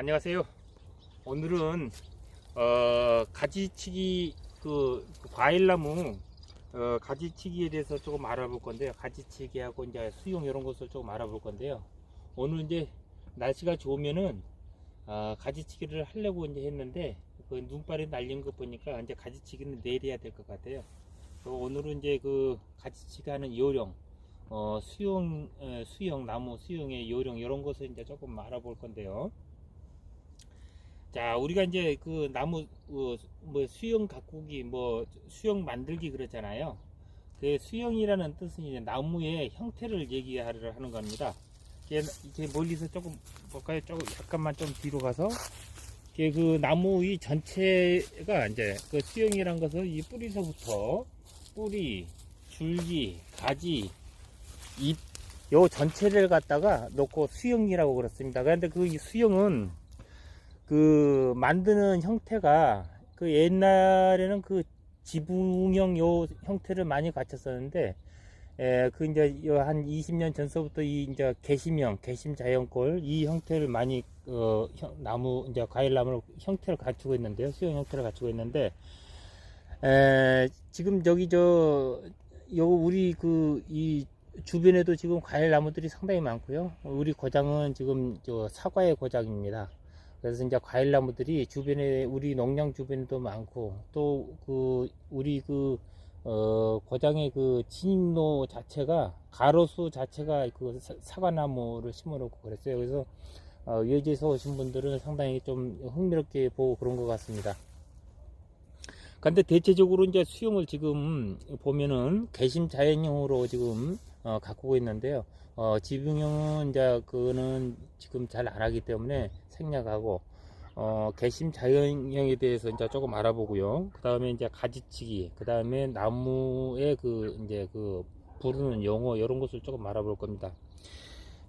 안녕하세요. 오늘은 어, 가지치기 그, 그 과일나무 어, 가지치기에 대해서 조금 알아볼 건데요. 가지치기하고 이제 수용 이런 것을 조금 알아볼 건데요. 오늘 이제 날씨가 좋으면은 어, 가지치기를 하려고 이제 했는데 그 눈발이 날린 거 보니까 이제 가지치기는 내려야 될 것 같아요. 그래서 오늘은 이제 그 가지치기 하는 요령 어, 수용, 에, 수용, 나무 수용의 요령, 이런 것을 이제 조금 알아볼 건데요. 자, 우리가 이제 그 나무, 어, 뭐 수용 가꾸기, 뭐 수용 만들기 그러잖아요. 그 수용이라는 뜻은 이제 나무의 형태를 얘기하려 하는 겁니다. 이게, 이게 멀리서 조금 볼까요? 조금 약간만 좀 뒤로 가서 그 나무 이 전체가 이제 그 수용이란 것은 이 뿌리서부터 뿌리, 줄기, 가지, 잎, 요 전체를 갖다가 놓고 수영이라고 그렇습니다. 그런데 그이 수영은 그 만드는 형태가 그 옛날에는 그 지붕형 요 형태를 많이 갖췄었는데 에, 그 이제 요한 20년 전서부터 이 이제 개심형, 개심 자연골 이 형태를 많이 어, 형- 나무 이제 과일나무 형태를 갖추고 있는데요. 수영 형태를 갖추고 있는데 에, 지금 저기 저 요 우리 그 이 주변에도 지금 과일 나무들이 상당히 많고요. 우리 고장은 지금 저 사과의 고장입니다. 그래서 이제 과일 나무들이 주변에 우리 농장 주변에도 많고 또 그 우리 그 어, 고장의 그 진입로 자체가 가로수 자체가 그 사- 사과나무를 심어놓고 그랬어요. 그래서 어, 외지에서 오신 분들은 상당히 좀 흥미롭게 보고 그런 것 같습니다. 근데 대체적으로 이제 수용을 지금 보면은 개심 자연형으로 지금 어, 가꾸고 있는데요. 어, 지붕형은 이제 그거는 지금 잘 안 하기 때문에 생략하고 어, 개심 자연형에 대해서 이제 조금 알아보고요. 그 다음에 이제 가지치기, 그 다음에 나무의 그 이제 그 부르는 용어 이런 것을 조금 알아볼 겁니다.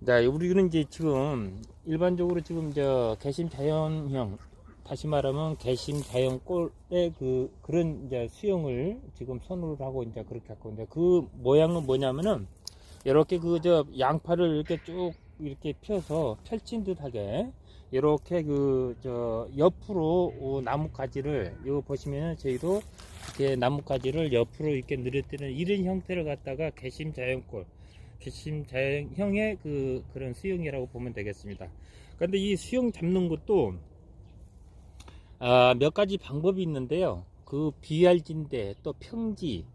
자, 우리는 이제 지금 일반적으로 지금 저 개심 자연형 다시 말하면 개심 자연골의 그 그런 이제 수영을 지금 선호를 하고 이제 그렇게 갖고 있는데 그 모양은 뭐냐면은 이렇게 그 저 양파를 이렇게 쭉 이렇게 펴서 펼친 듯하게 이렇게 그 저 옆으로 어, 나뭇가지를 이거 보시면은 저희도 이렇게 나뭇가지를 옆으로 이렇게 늘어뜨리는 이런 형태를 갖다가 개심 자연골 개심 자연형의 그 그런 수영이라고 보면 되겠습니다. 그런데 이 수영 잡는 것도 아, 몇 가지 방법이 있는데요. 그 비알진대, 또 평지,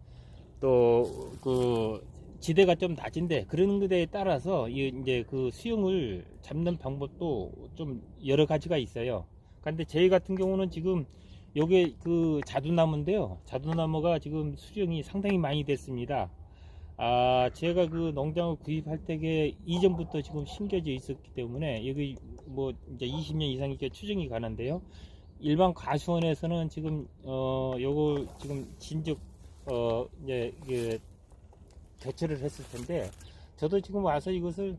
또그 지대가 좀 낮은데 그런 데에 따라서 이 이제 그 수영을 잡는 방법도 좀 여러 가지가 있어요. 근데 저희 같은 경우는 지금 요게 그 자두나무인데요. 자두나무가 지금 수령이 상당히 많이 됐습니다. 아, 제가 그 농장을 구입할 때게 이전부터 지금 심겨져 있었기 때문에 여기 뭐 이제 20년 이상 이렇게 추정이 가는데요. 일반 과수원에서는 지금 어 요거 지금 진즉 어 이제 그 교체를 했을 텐데 저도 지금 와서 이것을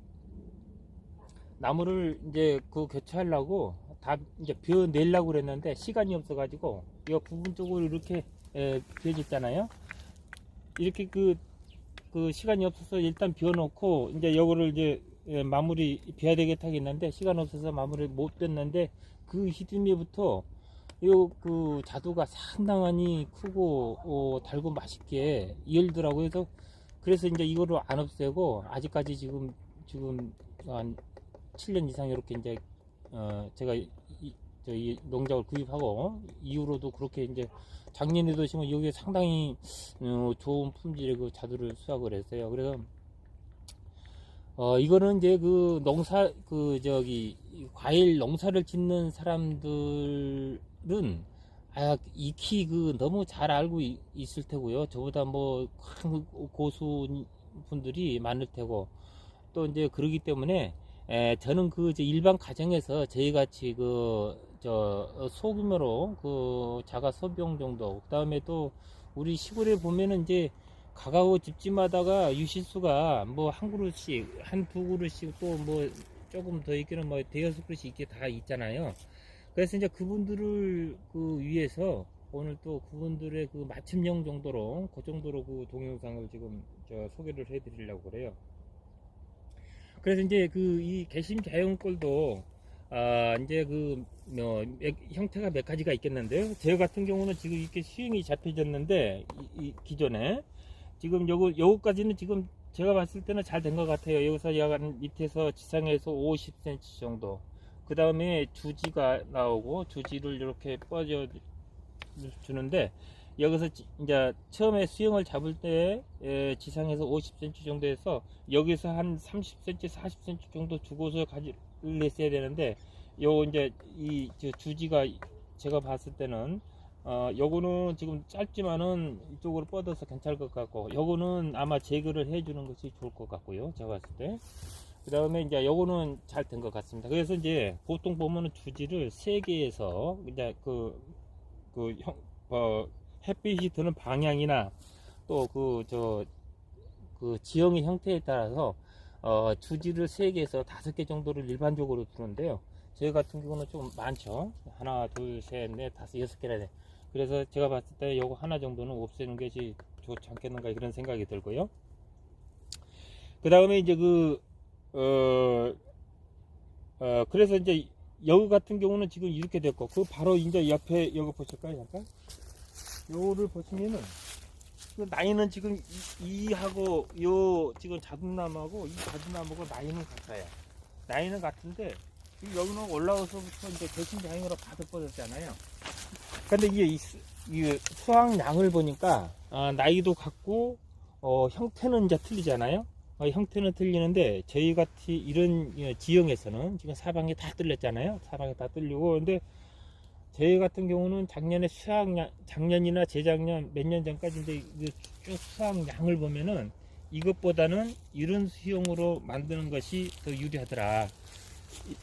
나무를 이제 그 교체하려고 다 이제 비워 내려고 그랬는데 시간이 없어 가지고 이 부분적으로 이렇게 에, 비어졌잖아요. 이렇게 그, 그 시간이 없어서 일단 비워놓고 이제 요거를 이제 예, 마무리 비워야 되겠다 했는데 시간 없어서 마무리 못 됐는데 그 히든미부터 요 그 자두가 상당히 크고 어, 달고 맛있게 열더라고요. 그래서 그래서 이제 이거를 안 없애고 아직까지 지금 지금 한 7년 이상 이렇게 이제 어 제가 이, 저희 농장을 구입하고 이후로도 그렇게 이제 작년에도 지금 여기에 상당히 어, 좋은 품질의 그 자두를 수확을 했어요. 그래서 어 이거는 이제 그 농사 그 저기 과일 농사를 짓는 사람들은 아 익히 그 너무 잘 알고 이- 있을 테고요. 저보다 뭐 큰 고수 분들이 많을 테고 또 이제 그러기 때문에 에, 저는 그 이제 일반 가정에서 저희 같이 그 저 소규모로 그 자가 소비용 정도 그다음에 또 우리 시골에 보면은 이제 가가오 집집마다가 유실수가 뭐 한 그릇씩 한 두 그릇씩 또 뭐 조금 더 있기는 뭐 대여섯 그릇씩 있게 다 있잖아요. 그래서 이제 그분들을 그 위해서 오늘 또 그분들의 그 맞춤형 정도로 그 정도로 그 동영상을 지금 저 소개를 해드리려고 그래요. 그래서 이제 그 이 개심 자연골도 아, 이제 그, 뭐, 몇- 형태가 몇 가지가 있겠는데요. 제 같은 경우는 지금 이렇게 수영이 잡혀졌는데, 이, 이 기존에. 지금 요거, 요거까지는 지금 제가 봤을 때는 잘 된 것 같아요. 여기서 약간 밑에서 지상에서 50cm 정도. 그 다음에 주지가 나오고, 주지를 이렇게 뻗어 주는데, 여기서 지- 이제 처음에 수영을 잡을 때 에, 지상에서 50cm 정도에서 여기서 한 30cm, 40cm 정도 주고서 가지를 냈어야 되는데 요 이제 이저 주지가 제가 봤을 때는 어 요거는 지금 짧지만은 이쪽으로 뻗어서 괜찮을 것 같고 요거는 아마 제거를 해주는 것이 좋을 것 같고요 제가 봤을 때. 그 다음에 이제 요거는 잘 된 것 같습니다. 그래서 이제 보통 보면은 주지를 세 개에서 이제 그, 그 형, 어, 햇빛이 드는 방향이나 또 그 저 그 지형의 형태에 따라서 어, 주지를 세 개에서 다섯 개 정도를 일반적으로 두는데요. 저희 같은 경우는 좀 많죠. 하나, 둘, 셋, 넷, 다섯, 여섯 개나 돼. 그래서 제가 봤을 때 요거 하나 정도는 없애는 것이 좋지 않겠는가 그런 생각이 들고요. 그 다음에 이제 그, 어, 어, 그래서 이제 여기 같은 경우는 지금 이렇게 됐고, 그 바로 이제 옆에 여기 보실까요, 잠깐? 요를 보시면은 그 나이는 지금 이, 하고 요 지금 자두나무하고 이 자두나무가 나이는 같아요. 나이는 같은데 이 여기는 올라와서부터 이제 대신 자연으로 가득 뻗었잖아요. 근데 이게 이, 수, 이 수확량을 보니까 아, 나이도 같고 어, 형태는 이제 틀리잖아요. 어, 형태는 틀리는데 저희 같이 이런 예, 지형에서는 지금 사방에 다 뚫렸잖아요. 사방에 다 뚫리고 근데 저희 같은 경우는 작년에 수확량, 작년이나 재작년 몇 년 전까지 이제 이쭉 수확량을 보면은 이것보다는 이런 수용으로 만드는 것이 더 유리하더라. 이-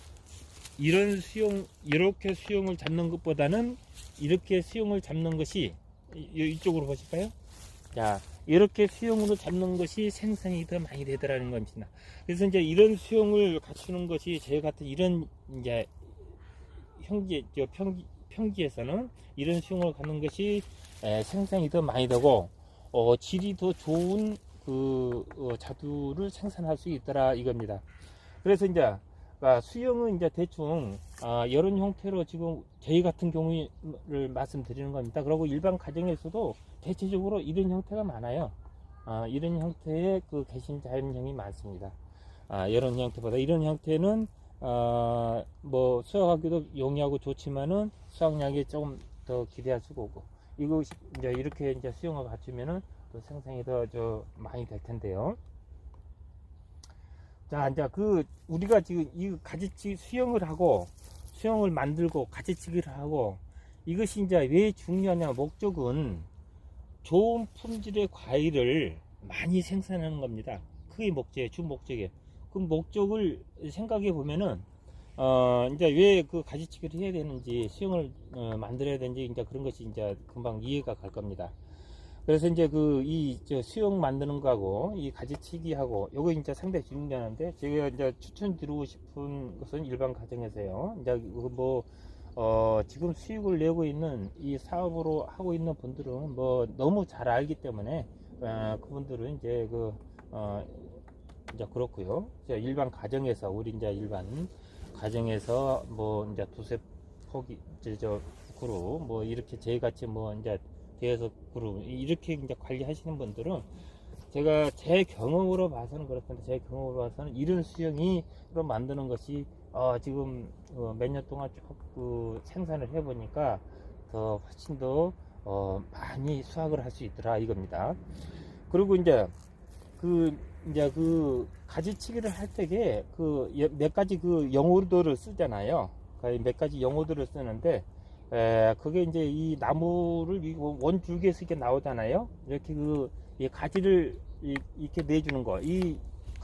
이런 수용, 이렇게 수용을 잡는 것보다는 이렇게 수용을 잡는 것이 이- 이쪽으로 보실까요? 자, 이렇게 수용으로 잡는 것이 생산이 더 많이 되더라는 겁니다. 그래서 이제 이런 수용을 갖추는 것이 저희 같은 이런 이제 형지, 저 평지, 평지에서는 이런 수용을 갖는 것이 에, 생산이 더 많이 되고 어, 질이 더 좋은 그 어, 자두를 생산할 수 있더라 이겁니다. 그래서 이제 아, 수영은 이제 대충 아, 이런 형태로 지금 저희 같은 경우를 말씀드리는 겁니다. 그리고 일반 가정에서도 대체적으로 이런 형태가 많아요. 아, 이런 형태의 그 개심 자연형이 많습니다. 아, 이런 형태보다 이런 형태는 어, 뭐 수확하기도 용이하고 좋지만은 수확량이 조금 더 기대할 수가 없고 이거 이제 이렇게 이제 수용을 갖추면은 또 생산이 더 저 많이 될 텐데요. 자, 이제 그 우리가 지금 이 가지치기 수영을 하고 수영을 만들고 가지치기를 하고 이것이 이제 왜 중요하냐 목적은 좋은 품질의 과일을 많이 생산하는 겁니다. 그게 목적이에요. 주 목적이에요. 그 목적을 생각해 보면은 어 이제 왜 그 가지치기를 해야 되는지 수영을 어, 만들어야 되는지 이제 그런 것이 이제 금방 이해가 갈 겁니다. 그래서 이제 그 이 수영 만드는 거하고 이 가지치기하고 요거 이제 상당히 중요한데 제가 이제 추천드리고 싶은 것은 일반 가정에서요. 이제 그뭐 어, 지금 수익을 내고 있는 이 사업으로 하고 있는 분들은 뭐 너무 잘 알기 때문에 어, 그분들은 이제 그 어, 이제 그렇고요. 이제 일반 가정에서 우리 이제 일반 가정에서 뭐 이제 두세 포기 이제 저 그룹 뭐 이렇게 저희 같이 뭐 이제 대여섯 그룹 이렇게 이제 관리하시는 분들은 제가 제 경험으로 봐서는 그렇던데 제 경험으로 봐서는 이런 수영이로 만드는 것이 어, 지금 어, 몇년 동안 쭉 그 생산을 해보니까 더 훨씬 더 어, 많이 수확을 할 수 있더라 이겁니다. 그리고 이제 그 이제 그 가지치기를 할 때에 그 몇 가지 그 용어들을 쓰잖아요. 그몇 가지 용어들을 쓰는데 에, 그게 이제 이 나무를 이 원줄기에서 이렇게 나오잖아요. 이렇게 그이 가지를 이, 이렇게 내주는 거. 이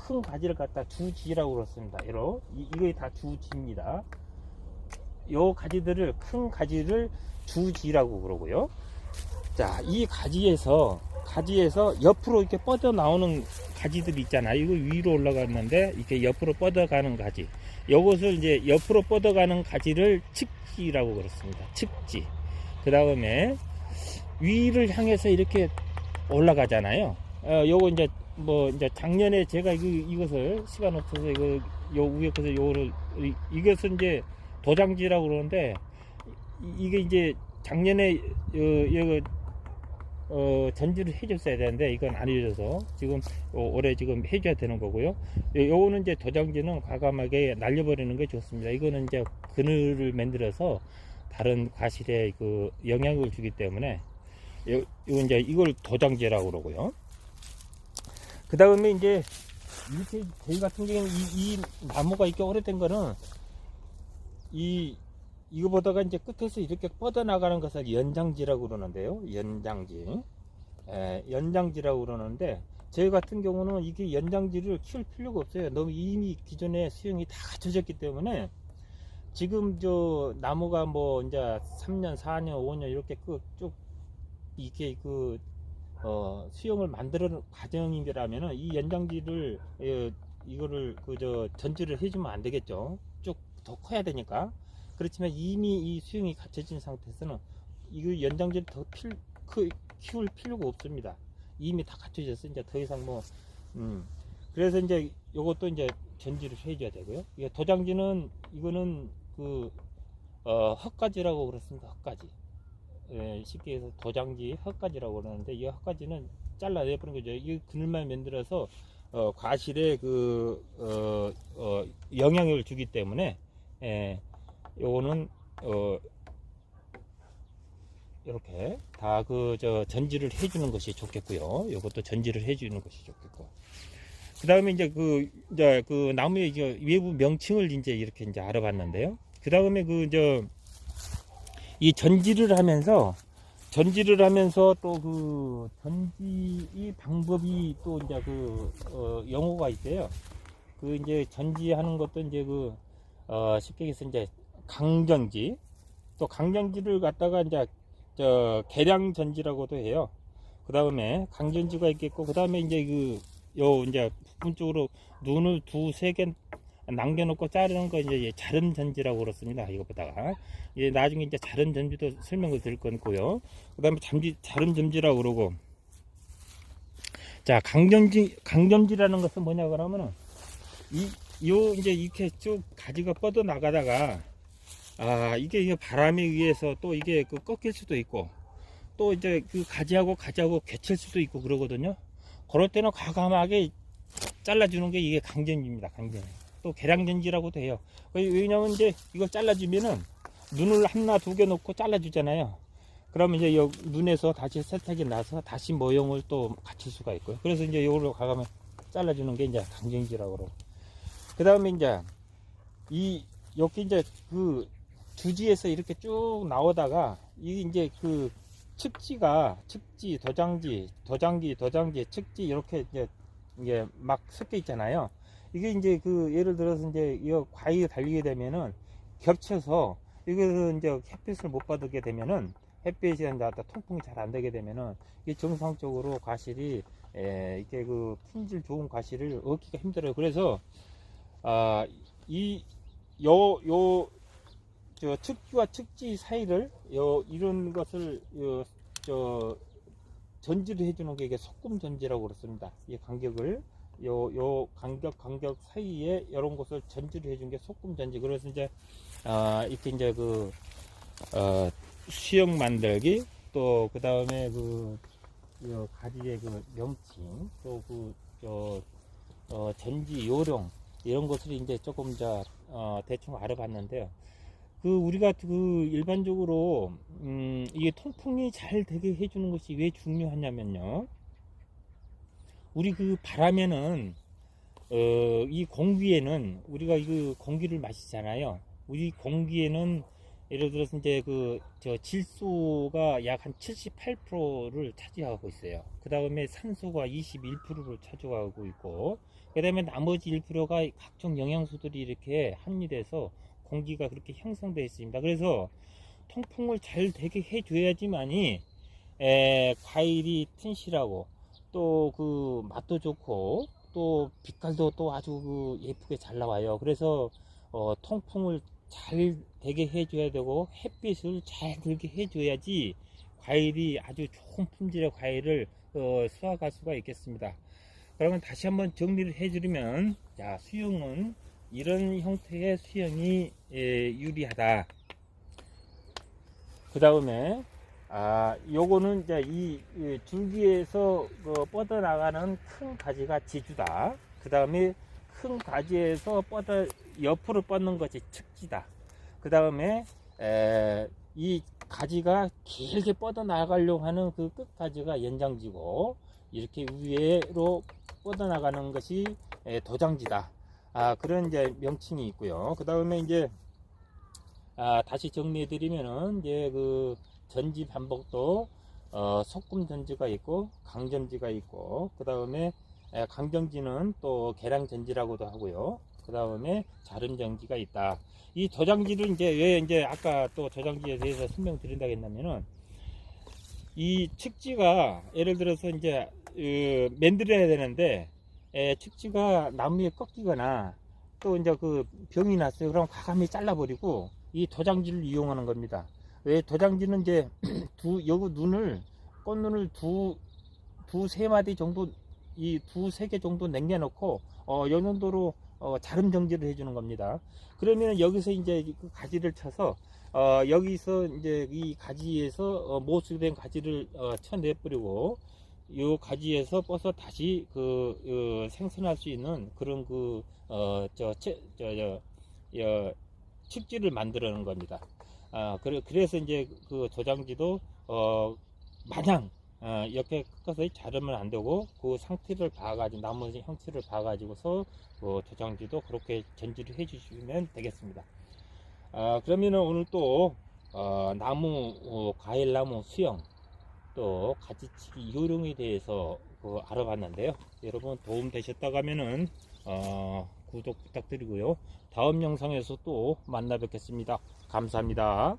큰 가지를 갖다 주지라고 그렇습니다. 이로 이, 이게 다 주지입니다. 요 가지들을 큰 가지를 주지라고 그러고요. 자, 이 가지에서 가지에서 옆으로 이렇게 뻗어 나오는 가지들이 있잖아요. 이거 위로 올라갔는데 이렇게 옆으로 뻗어가는 가지. 요것을 이제 옆으로 뻗어가는 가지를 측지라고 그렇습니다. 측지. 그 다음에 위를 향해서 이렇게 올라가잖아요. 어, 요거 이제 뭐 이제 작년에 제가 이, 이것을 시간 없어서 이거 요 위에 것을 요거를 이- 이것은 이제 도장지라고 그러는데 이- 이게 이제 작년에 어, 이거 어, 전지를 해줬어야 되는데 이건 안 해줘서 지금 어, 올해 지금 해줘야 되는 거고요. 요- 요거는 이제 도장지는 과감하게 날려버리는 게 좋습니다. 이거는 이제 그늘을 만들어서 다른 과실에 그 영향을 주기 때문에 요, 요 이제 이걸 도장지라고 그러고요. 그 다음에 이제 이렇게 저희 같은 경우는 이, 이 나무가 이렇게 오래된 거는 이 이거보다가 이제 끝에서 이렇게 뻗어나가는 것을 연장지라고 그러는데요. 연장지. 에, 연장지라고 그러는데 저희 같은 경우는 이게 연장지를 키울 필요가 없어요. 너무 이미 기존에 수용이 다 갖춰졌기 때문에 지금 저 나무가 뭐 이제 3년, 4년, 5년 이렇게 그쭉 이게 그 어, 수용을 만드는 과정이라면은 이 연장지를 예, 이거를 그저 전지를 해주면 안 되겠죠. 쭉 더 커야 되니까. 그렇지만 이미 이 수용이 갖춰진 상태에서는 이거 연장지를 더 필, 크, 키울 필요가 없습니다. 이미 다 갖춰졌어. 이제 더 이상 뭐, 음. 그래서 이제 요것도 이제 전지를 해줘야 되고요. 이게 도장지는 이거는 그, 어, 헛가지라고 그렇습니다. 헛가지. 예, 쉽게 해서 도장지 헛가지라고 그러는데 이 헛가지는 잘라내버리는 거죠. 이 그늘만 만들어서 어, 과실에 그 어, 어, 영향을 주기 때문에 예, 요거는 어, 이렇게 다 그 저 전지를 해주는 것이 좋겠고요. 요것도 전지를 해주는 것이 좋겠고. 그 다음에 이제 그 이제 그 나무의 이제 외부 명칭을 이제 이렇게 이제 알아봤는데요. 그 다음에 그 저 이 전지를 하면서 전지를 하면서 또 그 전지 이 방법이 또 이제 그 어, 용어가 있어요. 그 이제 전지하는 것도 이제 그 어, 쉽게 얘기해서 이제 강전지 또 강전지를 갖다가 이제 저 계량 전지라고도 해요. 그 다음에 강전지가 있겠고 그 다음에 이제 그 요 이제 부분 쪽으로 눈을 두 세 개 남겨놓고 자르는 거 이제 자른 전지라고 그렇습니다. 이것보다가 이제 나중에 이제 자른 전지도 설명을 드릴 거고요. 그 다음에 잠지 자른 전지라고 그러고 자 강전지 강전지라는 것은 뭐냐 그러면은 이 요 이제 이렇게 쭉 가지가 뻗어 나가다가 아 이게 바람에 의해서 또 이게 그 꺾일 수도 있고 또 이제 그 가지하고 가지하고 개칠 수도 있고 그러거든요. 그럴 때는 과감하게 잘라주는 게 이게 강전지입니다. 강전. 또 계량전지라고도 해요. 왜냐면 이제 이걸 잘라주면은 눈을 하나 두 개 놓고 잘라주잖아요. 그러면 이제 여 눈에서 다시 세탁이 나서 다시 모형을 또 갖출 수가 있고요. 그래서 이제 이걸로 가가면 잘라주는 게 이제 강전지라고 그러고. 그 다음에 이제 이 여기 이제 그 주지에서 이렇게 쭉 나오다가 이게 이제 그 측지가 측지, 도장지, 도장지, 도장지, 측지 이렇게 이제 이게 막 섞여 있잖아요. 이게 이제 그 예를 들어서 이제 이 과일이 달리게 되면은 겹쳐서 이것은 이제 햇빛을 못 받게 되면은 햇빛이 나다 통풍이 잘 안 되게 되면은 이게 정상적으로 과실이 에, 이게 그 품질 좋은 과실을 얻기가 힘들어요. 그래서 아 이 요 요 저 측지와 측지 사이를 요 이런 것을 요, 저 전지를 해주는 게 이게 소금 전지라고 그렇습니다. 이 간격을 요 요 간격 간격 사이에 이런 것을 전지를 해준 게 소금 전지. 그래서 이제 아 이렇게 이제 그 어, 수영 만들기 또 그 다음에 그, 요 가지의 그 명칭 또 그 저 어, 전지 요령 이런 것을 이제 조금 저 어, 대충 알아봤는데요. 그 우리가 그 일반적으로 음 이게 통풍이 잘 되게 해주는 것이 왜 중요하냐면요. 우리 그 바람에는 어, 이 공기에는 우리가 그 공기를 마시잖아요. 우리 공기에는 예를 들어서 이제 그 저 질소가 약 한 78%를 차지하고 있어요. 그 다음에 산소가 21%를 차지하고 있고, 그 다음에 나머지 1%가 각종 영양소들이 이렇게 함유돼서 공기가 그렇게 형성되어 있습니다. 그래서 통풍을 잘 되게 해줘야지만이 에, 과일이 튼실하고 또 그 맛도 좋고 또 빛깔도 또 아주 그 예쁘게 잘 나와요. 그래서 어, 통풍을 잘 되게 해줘야 되고 햇빛을 잘 들게 해줘야지 과일이 아주 좋은 품질의 과일을 어, 수확할 수가 있겠습니다. 그러면 다시 한번 정리를 해드리면 자 수용은 이런 형태의 수영이 예, 유리하다. 그 다음에 아 요거는 이제 이, 이 줄기에서 그 뻗어나가는 큰 가지가 지주다. 그 다음에 큰 가지에서 뻗어 옆으로 뻗는 것이 측지다. 그 다음에 이 가지가 길게 뻗어 나가려고 하는 그 끝가지가 연장지고 이렇게 위로 뻗어 나가는 것이 에, 도장지다. 아, 그런 이제 명칭이 있고요. 그 다음에 이제 아, 다시 정리해 드리면은 이제 그 전지 반복도 어, 소금 전지가 있고 강전지가 있고 그 다음에 강정지는 또 계량 전지라고도 하고요. 그 다음에 자름 전지가 있다. 이 도장지를 이제 왜 이제 아까 또 도장지에 대해서 설명드린다 했냐면은 이 측지가 예를 들어서 이제 그 만들어야 되는데 에, 측지가 나무에 꺾이거나 또 이제 그 병이 났어요. 그럼 과감히 잘라버리고 이 도장지를 이용하는 겁니다. 왜 도장지는 이제 두 여기 눈을 꽃눈을 두 두 세 마디 정도 이 두 세 개 정도 남겨놓고 어, 요 정도로 어, 자름 정지를 해주는 겁니다. 그러면 여기서 이제 그 가지를 쳐서 어, 여기서 이제 이 가지에서 어, 모수된 가지를 어, 쳐내버리고 요 가지에서 뻗어 다시 그 어, 생선할 수 있는 그런 그 어 저저저 저, 축지를 만들어내는 겁니다. 아 그래 그래서 이제 그 도장지도 어 마냥 어, 이렇게 꺾어서 자르면 안 되고 그 상태를 봐가지고 나무 형태를 봐가지고서 그 도장지도 그렇게 전지를 해주시면 되겠습니다. 아 그러면은 오늘 또 어, 나무 어, 과일나무 수영 또 가지치기 요령에 대해서 그 알아봤는데요. 여러분 도움 되셨다고 하면은 어, 구독 부탁드리고요. 다음 영상에서 또 만나 뵙겠습니다. 감사합니다.